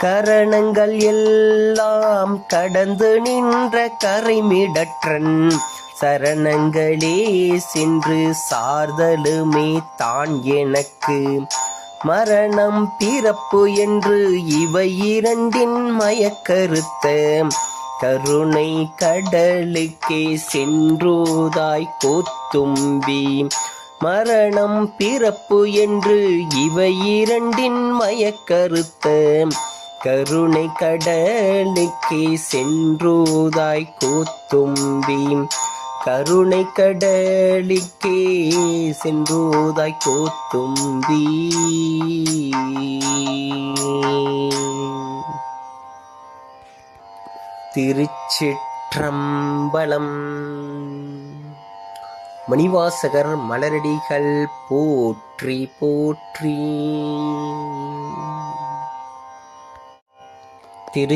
கரணங்கள் எல்லாம் கடந்து நின்ற கரைமிடற்றன். சரணங்களே சென்று சார்தலுமே தான் எனக்கு. மரணம் பிறப்பு என்று இவை இரண்டின் மயக்கருத்த. கருணை கடலுக்கே சென்றோதாய் கோத்தும்பி. மரணம் பிறப்பு என்று இவை இரண்டின் மயக்கருத்த. கருணை கடலுக்கே சென்றோதாய் கோத்தும்பி கருணை கடலுக்கே சென்றோதாய் கோத்தும்பி திருச்சிற்றம்பலம். மணிவாசகர் மலரடிகள் போற்றி போற்றி. thì